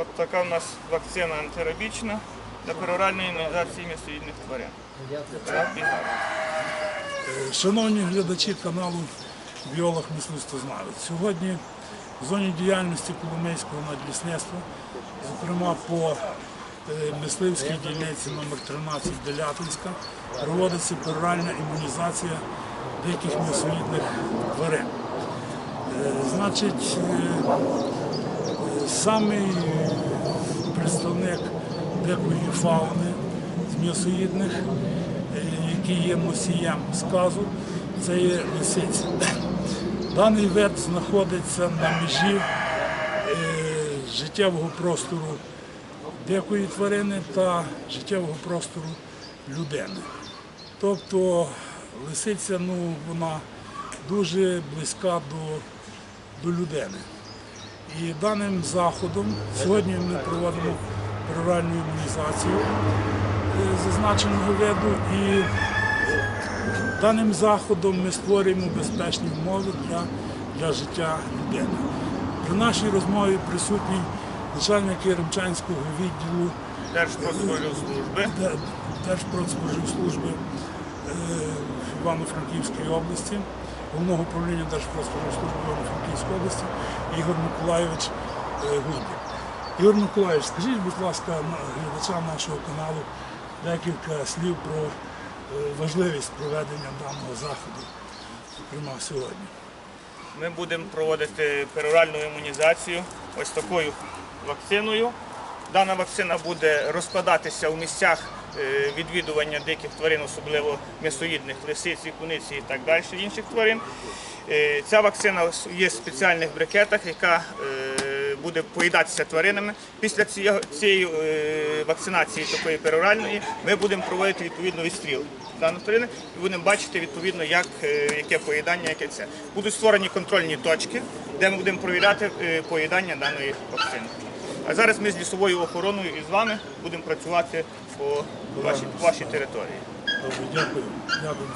От така у нас вакцина антирабічна для пероральної імунізації м'ясоїдних тварин. Шановні глядачі каналу Біолог мисливство знають. Сьогодні в зоні діяльності Коломийського надлісництва, зокрема по е, мисливській дільниці номер 13 Делятинська, проводиться пероральна імунізація деяких м'ясоїдних тварин. Е, Значить, е, самий представник дикої фауни з м'ясоїдних, е, який є носієм сказу, це є лисиця. Даний вид знаходиться на межі е, життєвого простору дикої тварини та життєвого простору людини. Тобто лисиця ну, вона дуже близька до, до людини. І даним заходом сьогодні ми проводимо пероральну імунізацію е, зазначеного виду і даним заходом ми створюємо безпечні умови для, для життя людини. При нашій розмові присутній начальник Яремчанського відділу Держпродспоживслужби. Держпродспоживслужби е, в Івано-Франківській області, головного управління Держпродспоживслужби Івано-Франківської області Ігор Миколайович е, Ігор Миколайович, скажіть, будь ласка, глядачам нашого каналу декілька слів про е, важливість проведення даного заходу, зокрема сьогодні. Ми будемо проводити пероральну імунізацію ось такою вакциною. Дана вакцина буде розкладатися у місцях е, відвідування диких тварин, особливо м'ясоїдних лисиць, куниці і так далі, інших тварин. Е, Ця вакцина є в спеціальних брикетах, яка е, буде поїдатися тваринами. Після цієї, вакцинації такої пероральної ми будемо проводити відповідно відстріл даної тварини і будемо бачити відповідно, як, яке поїдання, яке це. Будуть створені контрольні точки, де ми будемо провіряти поїдання даної вакцини. А зараз ми з лісовою охороною і з вами будемо працювати по вашій, вашій території. Дякую. Дякую.